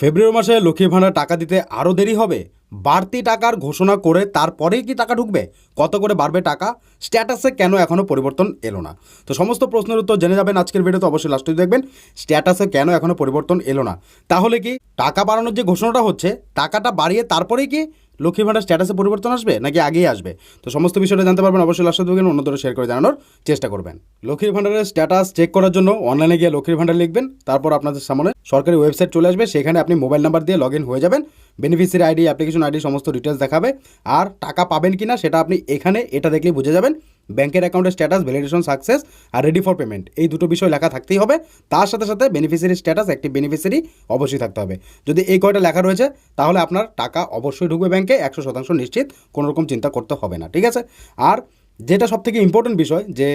ফেব্রুয়ারি মাসে লক্ষ্মী ভাণ্ডার টাকা দিতে আরও দেরি হবে? বাড়তি টাকার ঘোষণা করে তারপরেই কি টাকা ঢুকবে? কত করে বাড়বে টাকা? স্ট্যাটাসে কেন এখনও পরিবর্তন এলো না? তো সমস্ত প্রশ্নের উত্তর জেনে যাবেন আজকের ভিডিওতে, অবশ্যই লাস্টে দেখবেন। স্ট্যাটাসে কেন এখনও পরিবর্তন এলো না? তাহলে কি টাকা বাড়ানোর যে ঘোষণাটা হচ্ছে, টাকাটা বাড়িয়ে তারপরেই কি লক্ষ্মী ভাণ্ডার স্ট্যাটাসে পরিবর্তন আসবে নাকি আগেই আসবে? তো সমস্ত বিষয়টা জানতে পারবেন অবশ্যই লাস্ট দেখবেন অন্যদের শেয়ার করে জানানোর চেষ্টা করবেন। লক্ষ্মীর ভাণ্ডারের স্ট্যাটাস চেক করার জন্য অনলাইনে গিয়ে লক্ষ্মীর ভাণ্ডার লিখবেন, তারপর আপনাদের সামনে সরকারি ওয়েবসাইট চলে আসবে, সেখানে আপনি মোবাইল নাম্বার দিয়ে লগ হয়ে যাবেন বেনিফিসিয়ারি আইডি অ্যাপ্লিকেশন আইডি সমস্ত ডিটেলস দেখাবে, আর টাকা পাবেন কি না সেটা আপনি এখানে এটা দেখলেই বুঝে যাবেন। ব্যাংকের অ্যাকাউন্টের স্ট্যাটাস ভ্যালিডেশন সাকসেস আর রেডি ফর পেমেন্ট এই দুটো বিষয় লেখা থাকতেই হবে। তার সাথে সাথে বেনিফিসিয়ারি স্ট্যাটাস একটি বেনিফিসিয়ারি অবশ্যই থাকতে হবে। যদি এই কয়টা লেখা রয়েছে, তাহলে আপনার টাকা অবশ্যই ঢুকবে ব্যাংকে, একশো শতাংশ নিশ্চিত। কোনোরকম চিন্তা করতে হবে না, ঠিক আছে? আর যেটা সব থেকে ইম্পর্টেন্ট বিষয় যে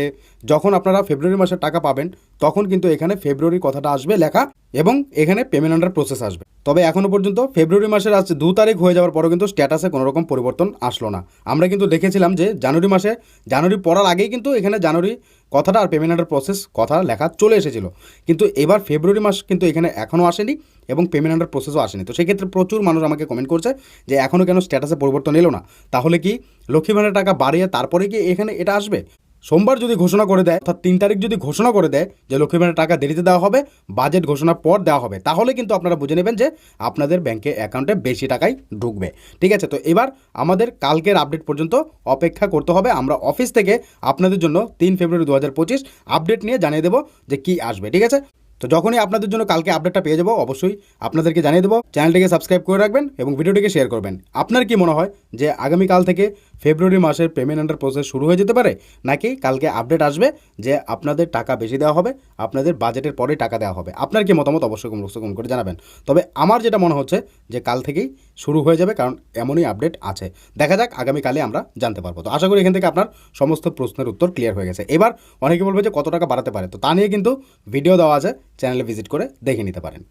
যখন আপনারা ফেব্রুয়ারি মাসের টাকা পাবেন, তখন কিন্তু এখানে ফেব্রুয়ারির কথাটা আসবে, লেখা এবং এখানে পেমেন্ট আন্ডার প্রসেস আসবে। তবে এখনও পর্যন্ত ফেব্রুয়ারি মাসের আজ দু তারিখ হয়ে যাওয়ার পরও কিন্তু স্ট্যাটাসে কোনো রকম পরিবর্তন আসলো না। আমরা কিন্তু দেখেছিলাম যে জানুয়ারি মাসে, জানুয়ারি পড়ার আগেই কিন্তু এখানে জানুয়ারি কথাটা আর পেমেন্ট অর্ডার প্রসেস কথা লেখা চলে এসেছিল। কিন্তু এবার ফেব্রুয়ারি মাস কিন্তু এখানে এখনও আসেনি এবং পেমেন্ট আন্ডার প্রসেসও আসেনি। তো সেক্ষেত্রে প্রচুর মানুষ আমাকে কমেন্ট করছে যে এখনও কেন স্ট্যাটাসে পরিবর্তন এলো না। তাহলে কি লক্ষ্মী টাকা বাড়িয়ে তারপরে কি এখানে এটা আসবে? সোমবার যদি ঘোষণা করে দেয়, অর্থাৎ তিন তারিখ যদি ঘোষণা করে দেয় যে লক্ষ্মী ভাণ্ডার টাকা দেরিতে দেওয়া হবে বাজেট ঘোষণার পর দেওয়া হবে, তাহলে কিন্তু আপনারা বুঝে নেবেন যে আপনাদের ব্যাংকে অ্যাকাউন্টে বেশি টাকাই ঢুকবে। ঠিক আছে, তো এবার আমাদের কালকের আপডেট পর্যন্ত অপেক্ষা করতে হবে। আমরা অফিস থেকে আপনাদের জন্য তিন ফেব্রুয়ারি দু হাজার পঁচিশ আপডেট নিয়ে জানিয়ে দেবো যে কি আসবে। ঠিক আছে? তো যখনই আপনাদের জন্য কালকে আপডেটটা পেয়ে যাব, অবশ্যই আপনাদেরকে জানিয়ে দেবো। চ্যানেলটিকে সাবস্ক্রাইব করে রাখবেন এবং ভিডিওটিকে শেয়ার করবেন। আপনার কি মনে হয় যে আগামীকাল থেকে ফেব্রুয়ারি মাসের পেমেন্ট আন্ডার প্রসেস শুরু হয়ে যেতে পারে? নাকি কালকে আপডেট আসবে যে আপনাদের টাকা বেশি দেওয়া হবে, আপনাদের বাজেটের পরে টাকা দেওয়া হবে? আপনার কি মতামত অবশ্যই কম করে জানাবেন। তবে আমার যেটা মনে হচ্ছে যে কাল থেকেই শুরু হয়ে যাবে, কারণ এমনই আপডেট আছে। দেখা যাক আগামীকালে আমরা জানতে পারব। তো আশা করি এখান থেকে আপনার সমস্ত প্রশ্নের উত্তর ক্লিয়ার হয়ে গেছে। এবার অনেকে বলবে যে কত টাকা বাড়াতে পারে? তো তা নিয়ে কিন্তু ভিডিও দেওয়া আছে। চ্যানেলে ভিজিট করে দেখে নিতে পারেন।